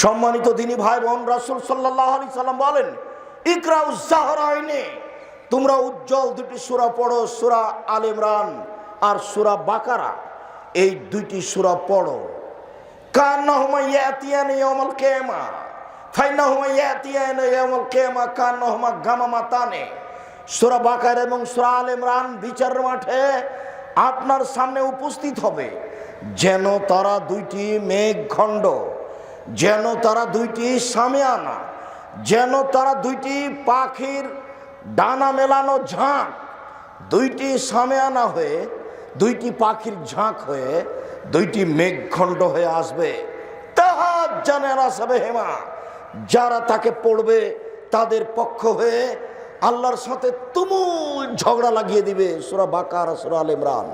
সম্মানিত দিনী ভাই বোন, রাসুল সাল্লাহ আলি সাল্লাম বলেন ইকরা উজ্জাহরাইনে তোমরা উজ্জ্বল দুটি সুরা পড়ো, সুরা আল ইমরান আর সুরা বাকারা। এই দুইটি সুরা পড়ো। ইয়াতিয়ান ইয়াউমাল কিয়ামা কান্নাহুমা গামামাতানে। সূরা বাকারা এবং সূরা বিচার মাঠে আপনার সামনে উপস্থিত হবে, যেন তারা দুইটি মেঘ মেঘখণ্ড যেন তারা দুইটি সামিয়ানা যেন তারা দুইটি পাখির ডানা মেলানো ঝাঁক, দুইটি সামিয়ানা হয়ে, দুইটি পাখির ঝাঁক হয়ে, দুইটি মেঘখণ্ড হয়ে আসবে। তাহার জানেরা সবে হেমা। যারা তাকে পড়বে, তাদের পক্ষ হয়ে আল্লাহর সাথে তুমুল ঝগড়া লাগিয়ে দিবে সুরা বাকার, সুরা আল ইমরান।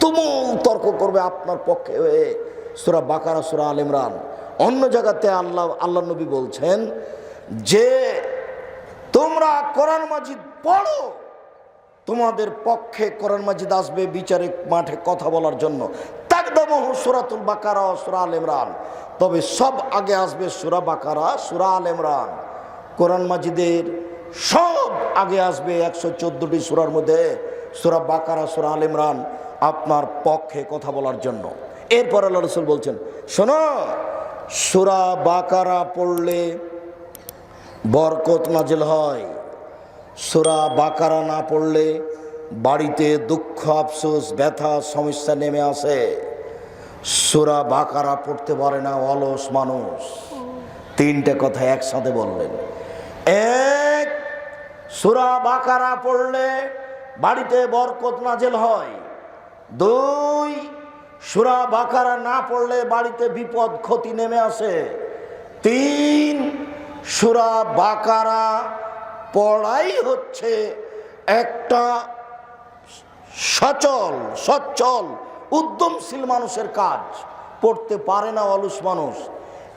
তুমুল তর্ক করবে আপনার পক্ষে হয়ে সুরা বাকারা, সুরা আল ইমরান। অন্য জায়গাতে আল্লাহ আল্লাহ নবী বলছেন যে তোমরা কোরআন মাজিদ পড়ো, তোমাদের পক্ষে কোরআন মাজিদ আসবে বিচারে মাঠে কথা বলার জন্য। সুরাতুল বাকারা সুরা আল ইমরান। তবে সব আগে আসবে সুরা বাকারা, সুরা আল ইমরান। কোরআন মাজিদের সব আগে আসবে একশো চোদ্দোটি সুরার মধ্যে, সুরা বাকারা, সুরা আল ইমরান, আপনার পক্ষে কথা বলার জন্য। এরপর আল্লাহ রসুল বলছেন, শোনো সুরা বাকারা পড়লে বরকত নাজিল হয়। সুরা বাকারা না পড়লে বাড়িতে দুঃখ, আফসোস, ব্যথা, সমস্যা নেমে আসে। সুরা বাকারা পড়তে পারে না অলস মানুষ। তিনটে কথা একসাথে বললেন। এক, সুরা বাকারা পড়লে বাড়িতে বরকত নাজেল হয়। দুই সুরা বাকারা না পড়লে বাড়িতে বিপদ ক্ষতি নেমে আসে। তিন, সুরা বাকারা পড়াই হচ্ছে একটা সচল, সচ্ছল, উদ্যমশীল মানুষের কাজ। পড়তে পারে না অলুস মানুষ।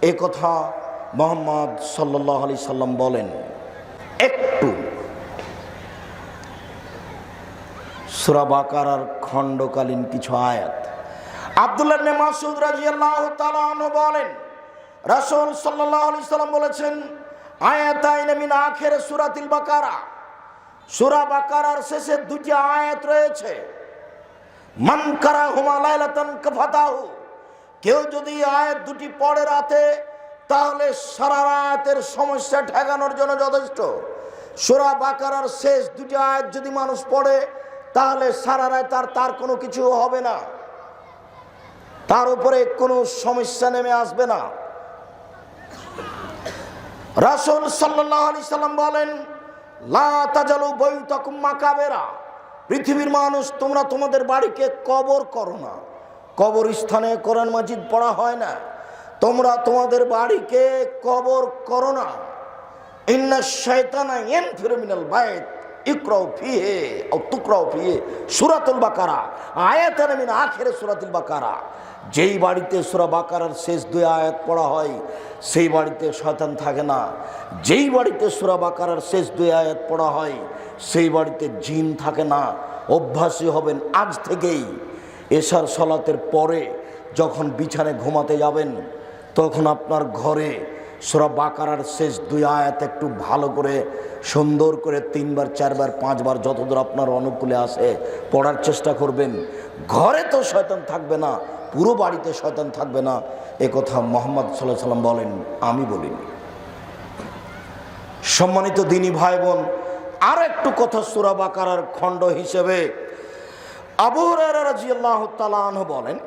এ কথা মোহাম্মদ সাল্লাহ আলি সাল্লাম বলেন। একটু। সুরা বাকারার খণ্ডকালীন কিছু আয়াত। আব্দুল্লাহ মাসুদ রাজিয়াল্লাহু তাআলা আনহু বলেন, রাসূল সাল্লাল্লাহু আলাইহি সাল্লাম বলেছেন আয়াতাইন মিন আখির সূরাতিল বাকারা। সূরা বাকারার শেষে দুটি আয়াত রয়েছে। মান কারা হুমা লাইলাতান কাফাতাহু। কেউ যদি আয়াত দুটি পড়ে রাতে, তাহলে সারা রাতের সমস্যা ঠেকানোর জন্য যথেষ্ট। সূরা বাকারার শেষ দুটি আয়াত যদি মানুষ পড়ে, তাহলে সারা রাত আর তার কোনো কিছু হবে না। তার উপরে কোনো সমস্যা নেমে আসবে না। রাসুল সাল্লাহ আলি সাল্লাম বলেন, লা তাজালু বৈতকুম মাকাবেরা। পৃথিবীর মানুষ, তোমরা তোমাদের বাড়িকে কবর করো না। কবর স্থানে কোরআন মাজিদ পড়া হয় না। তোমরা তোমাদের বাড়িকে কবর করো না। ইন্না শয়তানা ইয়ানফিরু মিনাল বাইত। ইকরাউ ফিহে আও তুকরাউ ফিহে সূরাতুল বাকারা। আয়াতান মিন আখিরে সূরাতুল বাকারা। যেই বাড়িতে সূরা বাকারার শেষ দুই আয়াত পড়া হয়, সেই বাড়িতে শয়তান থাকে না। যেই বাড়িতে সূরা বাকারার শেষ দুই আয়াত পড়া হয়, সেই বাড়িতে জিন থাকে না। অভ্যাসী হবেন আজ থেকেই। এশার সলাতের পরে যখন বিছানে ঘুমাতে যাবেন, তখন আপনার ঘরে সোরা বাকারার শেষ দুই আয়াত একটু ভালো করে, সুন্দর করে তিনবার, চারবার, পাঁচবার যতদূর আপনার অনুকূলে আসে পড়ার চেষ্টা করবেন। ঘরে তো শয়তান থাকবে না, পুরো বাড়িতে শয়তান থাকবে না। এ কথা মোহাম্মদ সাল্লাহ সাল্লাম বলেন, আমি বলিনি। সম্মানিত দিনী ভাই বোন আর একটু কথা সুরা বাকারার খণ্ড হিসেবে। আবু হরারা রাজিয়াল্লাহ তালাহ বলেন,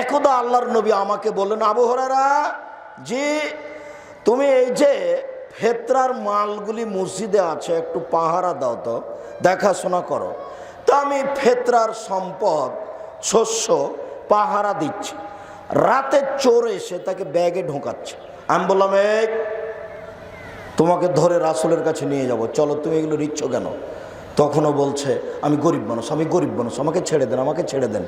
একদা আল্লাহর নবী আমাকে বললেন, আবু হরারা যে তুমি এই যে ফেতরার মালগুলি মসজিদে আছে, একটু পাহারা দাও তো, দেখাশোনা করো। তা আমি ফেতরার সম্পদ, শস্য, পাহারা দিচ্ছি। রাতে চোর এসে তাকে ব্যাগে ঢোকাচ্ছে। আমি বললাম, এই, তোমাকে ধরে রাসুলের কাছে নিয়ে যাব। চলো, তুমি এগুলো নিচ্ছ কেন? তখনও বলছে, আমি গরিব মানুষ, আমি গরিব মানুষ, আমাকে ছেড়ে দেন, আমাকে ছেড়ে দেন।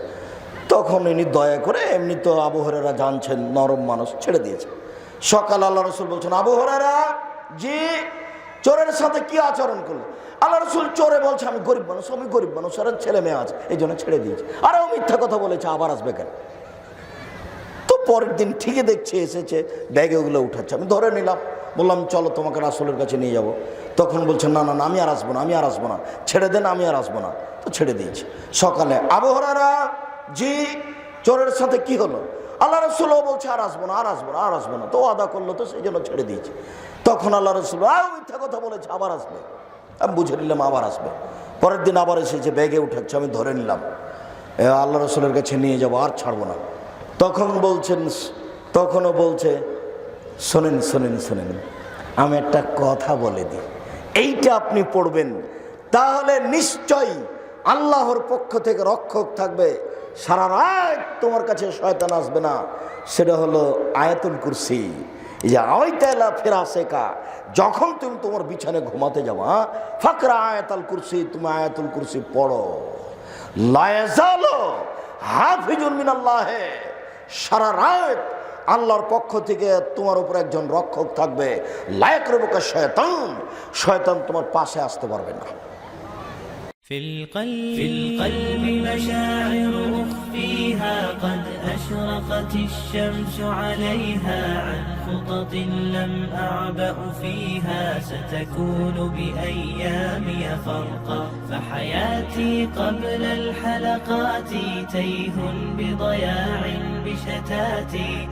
তখন ইনি দয়া করে এমনি তো আবহরেরা জানছেন, নরম মানুষ, ছেড়ে দিয়েছে। সকাল আল্লাহ রসুল বলছেন আবহরেরা জি, চোরের সাথে কি আচরণ করল? আল্লাহ রসুল চোরে বলছে, আমি গরিব মানুষ, আমি গরিব মানুষ আর ছেলে মেয়ে আছে, এই জন্য ছেড়ে দিয়েছে। আরে ও মিথ্যা কথা বলেছে, আবার আসবে কেন? তো পরের দিন ঠিকই দেখছি, এসেছে, ব্যাগে ওগুলো উঠাচ্ছে। আমি ধরে নিলাম, বললাম, চলো তোমাকে রাসুলের কাছে নিয়ে যাব। তখন বলছে, না না না, আমি আর আসব না, আমি আর আসব না। ছেড়ে দেন, আমি আর আসব না। তো ছেড়ে দিয়েছি। সকালে আবহাওয়ারা জি, চোরের সাথে কি হলো? আল্লাহ রসুলও বলছে, আর আসব না, আর আসব না, আর আসব না। তো আদা করল তো, সেই জন্য ছেড়ে দিয়েছি। তখন আল্লাহ রসুল আর মিথ্যা কথা বলেছে, আবার আসবে। আমি বুঝে নিলাম, আবার আসবে। পরের দিন আবার এসেছে ব্যাগে উঠাচ্ছে, আমি ধরে নিলাম আল্লাহ রসুলের কাছে নিয়ে যাব, আর ছাড়বো না। তখন বলছেন, তখনও বলছে, শোনেন শোনেন শোনেন, আমি একটা কথা বলে দিই। এইটা আপনি পড়বেন, তাহলে নিশ্চয়ই আল্লাহর পক্ষ থেকে রক্ষক থাকবে সারা রাত তোমার কাছে শয়তান আসবে না সেটা হলো আয়াতুল কুরসি এই যে আওয়াইতালা ফেরা শেখা যখন তুমি তোমার বিছানে ঘুমাতে যাবা ফাকরা আয়াতাল কুরসি তুমি আয়াতুল কুরসি পড়ো লায়াজালো হাফিজুল মিনাল্লাহে সারা রাত আল্লাহর পক্ষ থেকে তোমার উপর একজন রক্ষক থাকবে লায়ক রবকা শয়তান শয়তান তোমার পাশে আসতে পারবে না في القلب في القلب مشاعر أخفيها قد أشرقت الشمس عليها عن خطط لم أعبأ فيها ستكون بأيامي فرقا. فحياتي قبل الحلقات تيه بضياع بشتاتي.